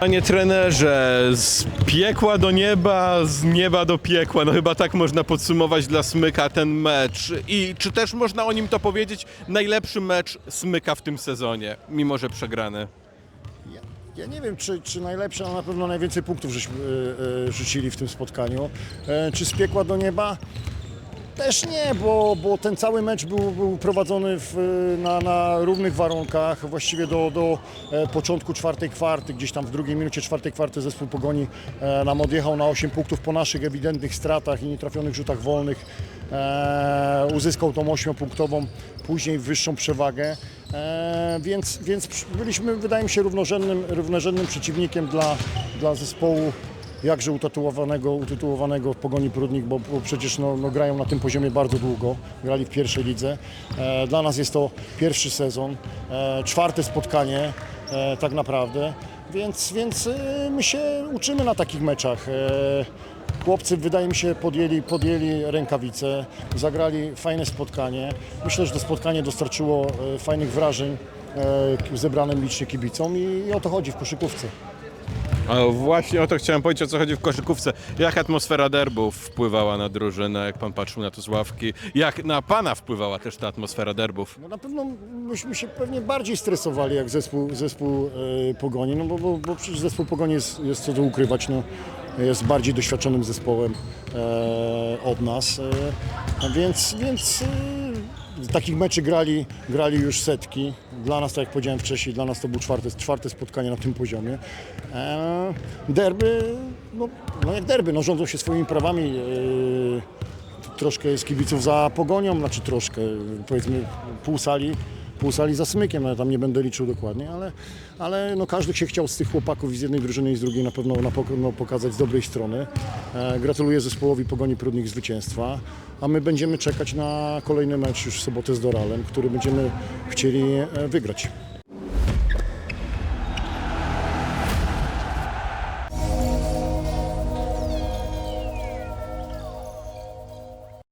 Panie trenerze, z piekła do nieba, z nieba do piekła, no chyba tak można podsumować dla Smyka ten mecz. I czy też można o nim to powiedzieć, najlepszy mecz Smyka w tym sezonie, mimo że przegrany? Ja, ja nie wiem, czy, czy najlepsze, ale na pewno najwięcej punktów żeśmy e, rzucili w tym spotkaniu. E, czy z piekła do nieba? Też nie, bo, bo ten cały mecz był, był prowadzony w, na, na równych warunkach. Właściwie do, do e, początku czwartej kwarty, gdzieś tam w drugiej minucie czwartej kwarty zespół Pogoni e, nam odjechał na 8 punktów po naszych ewidentnych stratach i nietrafionych rzutach wolnych. E, uzyskał tą 8-punktową, później wyższą przewagę. E, więc, więc byliśmy, wydaje mi się, równorzędnym, równorzędnym przeciwnikiem dla, dla zespołu jakże utytułowanego, utytułowanego w Pogoni Prudnik, bo, bo przecież no, no, grają na tym poziomie bardzo długo, grali w pierwszej lidze. E, dla nas jest to pierwszy sezon, e, czwarte spotkanie e, tak naprawdę, więc, więc e, my się uczymy na takich meczach. E, Chłopcy, wydaje mi się, podjęli, podjęli rękawice, zagrali fajne spotkanie. Myślę, że to spotkanie dostarczyło e, fajnych wrażeń e, zebranym licznie kibicom i, i o to chodzi w koszykówce. Właśnie o to chciałem powiedzieć, o co chodzi w koszykówce. Jak atmosfera derbów wpływała na drużynę, jak pan patrzył na to z ławki? Jak na pana wpływała też ta atmosfera derbów? No na pewno myśmy się pewnie bardziej stresowali jak zespół, zespół e, Pogoni, no bo, bo, bo przecież zespół Pogoni jest, jest co tu ukrywać, no, jest bardziej doświadczonym zespołem e, od nas, e, więc, więc e, takich meczy grali, grali już setki. Dla nas, tak jak powiedziałem wcześniej, dla nas to było czwarte, czwarte spotkanie na tym poziomie. E, derby, no, no jak derby, no rządzą się swoimi prawami. E, troszkę jest kibiców za pogonią, znaczy troszkę, powiedzmy pół sali, pół sali za smykiem, ja tam nie będę liczył dokładnie, ale, ale no każdy się chciał z tych chłopaków z jednej drużyny i z drugiej na pewno na pok- no, pokazać z dobrej strony. E, gratuluję zespołowi Pogoni Prudnik zwycięstwa, a my będziemy czekać na kolejny mecz już w sobotę z Doralem, który będziemy chcieli e, wygrać.